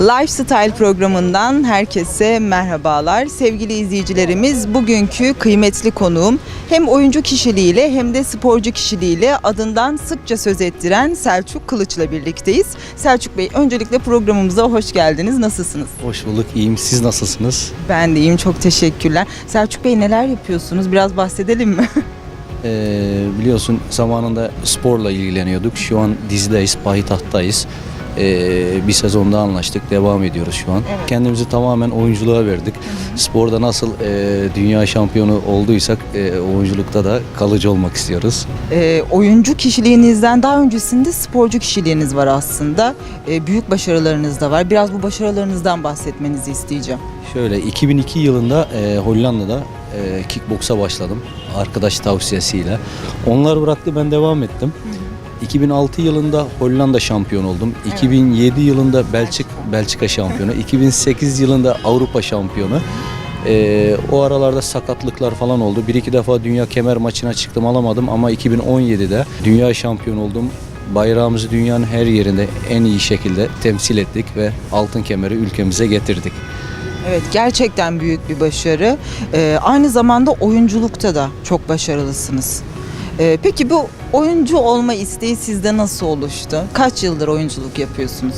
Lifestyle programından herkese merhabalar. Sevgili izleyicilerimiz bugünkü kıymetli konuğum hem oyuncu kişiliğiyle hem de sporcu kişiliğiyle adından sıkça söz ettiren Selçuk Kılıç'la birlikteyiz. Selçuk Bey öncelikle programımıza hoş geldiniz. Nasılsınız? Hoş bulduk, iyiyim. Siz nasılsınız? Ben de iyiyim. Çok teşekkürler. Selçuk Bey neler yapıyorsunuz? Biraz bahsedelim mi? Ee, biliyorsun zamanında sporla ilgileniyorduk. Şu an dizideyiz, payitahttayız. Ee, bir sezonda anlaştık, devam ediyoruz şu an. Evet. Kendimizi tamamen oyunculuğa verdik. Sporda nasıl e, dünya şampiyonu olduysak e, oyunculukta da kalıcı olmak istiyoruz. Ee, oyuncu kişiliğinizden daha öncesinde sporcu kişiliğiniz var aslında. Ee, büyük başarılarınız da var. Biraz bu başarılarınızdan bahsetmenizi isteyeceğim. Şöyle 2002 yılında e, Hollanda'da e, kickboksa başladım arkadaş tavsiyesiyle. Onlar bıraktı ben devam ettim. 2006 yılında Hollanda şampiyon oldum. 2007 yılında Belçik Belçika şampiyonu. 2008 yılında Avrupa şampiyonu. E, o aralarda sakatlıklar falan oldu. Bir iki defa dünya kemer maçına çıktım alamadım ama 2017'de dünya şampiyon oldum. Bayrağımızı dünyanın her yerinde en iyi şekilde temsil ettik ve altın kemeri ülkemize getirdik. Evet gerçekten büyük bir başarı. Ee, aynı zamanda oyunculukta da çok başarılısınız. Ee, peki bu oyuncu olma isteği sizde nasıl oluştu? Kaç yıldır oyunculuk yapıyorsunuz?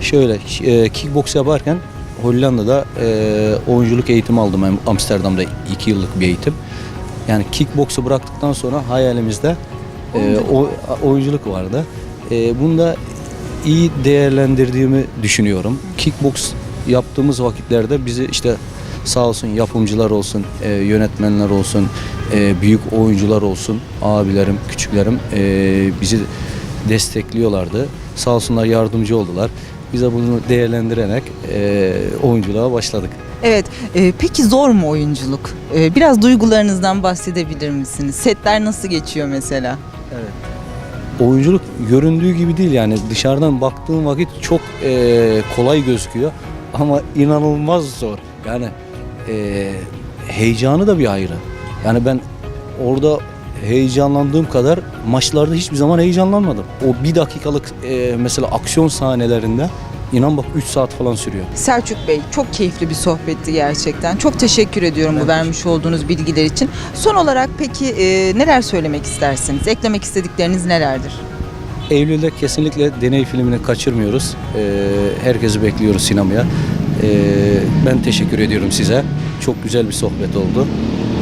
Şöyle e, kickbox yaparken Hollanda'da e, oyunculuk eğitimi aldım Am- Amsterdam'da 2 yıllık bir eğitim. Yani kickboksu bıraktıktan sonra hayalimizde e, o, oyunculuk vardı. E, bunu da iyi değerlendirdiğimi düşünüyorum. Kickbox yaptığımız vakitlerde bizi işte sağ olsun yapımcılar olsun, e, yönetmenler olsun, e, büyük oyuncular olsun, abilerim, küçüklerim e, bizi destekliyorlardı. Sağ olsunlar yardımcı oldular. Bize bunu değerlendirerek e, oyunculuğa başladık. Evet, e, peki zor mu oyunculuk? E, biraz duygularınızdan bahsedebilir misiniz? Setler nasıl geçiyor mesela? Oyunculuk göründüğü gibi değil yani dışarıdan baktığın vakit çok e, kolay gözüküyor ama inanılmaz zor. Yani e, heyecanı da bir ayrı. Yani ben orada heyecanlandığım kadar maçlarda hiçbir zaman heyecanlanmadım. O bir dakikalık e, mesela aksiyon sahnelerinde inan bak 3 saat falan sürüyor. Selçuk Bey çok keyifli bir sohbetti gerçekten. Çok teşekkür ediyorum bu vermiş olduğunuz bilgiler için. Son olarak peki e, neler söylemek istersiniz? Eklemek istedikleriniz nelerdir? Eylül'de kesinlikle deney filmini kaçırmıyoruz. Ee, herkesi bekliyoruz sinemaya. Ee, ben teşekkür ediyorum size. Çok güzel bir sohbet oldu.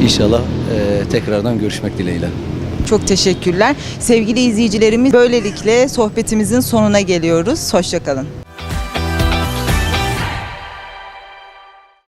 İnşallah e, tekrardan görüşmek dileğiyle. Çok teşekkürler. Sevgili izleyicilerimiz böylelikle sohbetimizin sonuna geliyoruz. Hoşçakalın.